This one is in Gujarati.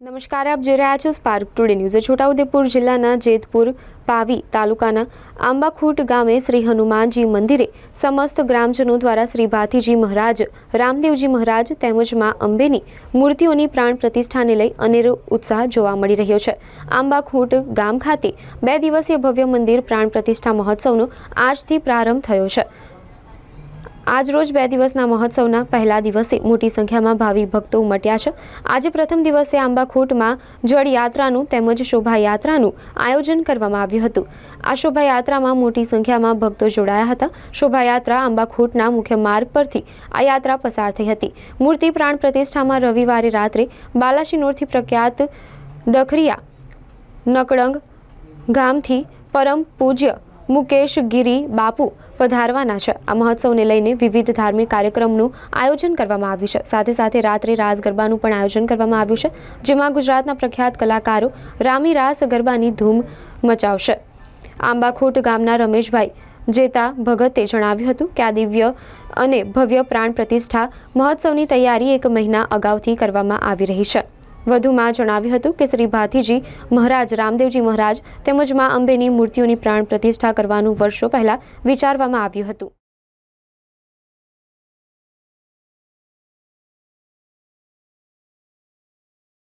નમસ્કાર, આપ જોઈ રહ્યા છો સ્પાર્ક ટુડે ન્યૂઝ છોટાઉદેપુર જિલ્લાના જેતપુર પાવી તાલુકાના આંબાખૂટ ગામે શ્રી હનુમાનજી મંદિરે સમસ્ત ગ્રામજનો દ્વારા શ્રી ભાથીજી મહારાજ, રામદેવજી મહારાજ તેમજ મા અંબેની મૂર્તિઓની પ્રાણ પ્રતિષ્ઠાને લઈ અનેરો ઉત્સાહ જોવા મળી રહ્યો છે. આંબાખૂટ ગામ ખાતે બે દિવસીય ભવ્ય મંદિર પ્રાણ પ્રતિષ્ઠા મહોત્સવનો આજથી પ્રારંભ થયો છે. આજ રોજ બે દિવસના મહોત્સવના પહેલા દિવસે મોટી સંખ્યામાં ભાવિ ભક્તો ઉમટ્યા છે. આજે પ્રથમ દિવસે આંબાખૂટમાં જળયાત્રાનું તેમજ શોભાયાત્રાનું આયોજન કરવામાં આવ્યું હતું. આ શોભાયાત્રામાં મોટી સંખ્યામાં ભક્તો જોડાયા હતા. શોભાયાત્રા આંબાખોટના મુખ્ય માર્ગ પરથી આ યાત્રા પસાર થઈ હતી. મૂર્તિ પ્રાણ પ્રતિષ્ઠામાં રવિવારે રાત્રે બાલાશીનોરથી પ્રખ્યાત ડખરિયા નકડંગ ગામથી પરમ પૂજ્ય મુકેશ ગિરી બાપુ પધારવાના છે. આ મહોત્સવને લઈને વિવિધ ધાર્મિક કાર્યક્રમનું આયોજન કરવામાં આવ્યું છે. સાથે સાથે રાત્રે રાસ ગરબાનું પણ આયોજન કરવામાં આવ્યું છે, જેમાં ગુજરાતના પ્રખ્યાત કલાકારો રામી રાસ ગરબાની ધૂમ મચાવશે. આંબાખોટ ગામના રમેશભાઈ જેતા ભગતે જણાવ્યું હતું કે આ દિવ્ય અને ભવ્ય પ્રાણ પ્રતિષ્ઠા મહોત્સવની તૈયારી એક મહિના અગાઉથી કરવામાં આવી રહી છે. વધુમાં જણાવ્યું હતું કે શ્રી ભાથીજી મહારાજ રામદેવજી મહારાજ તેમજ મા અંબેની મૂર્તિઓની પ્રાણ પ્રતિષ્ઠા કરવાનું વર્ષો પહેલા વિચારવામાં આવ્યું હતું.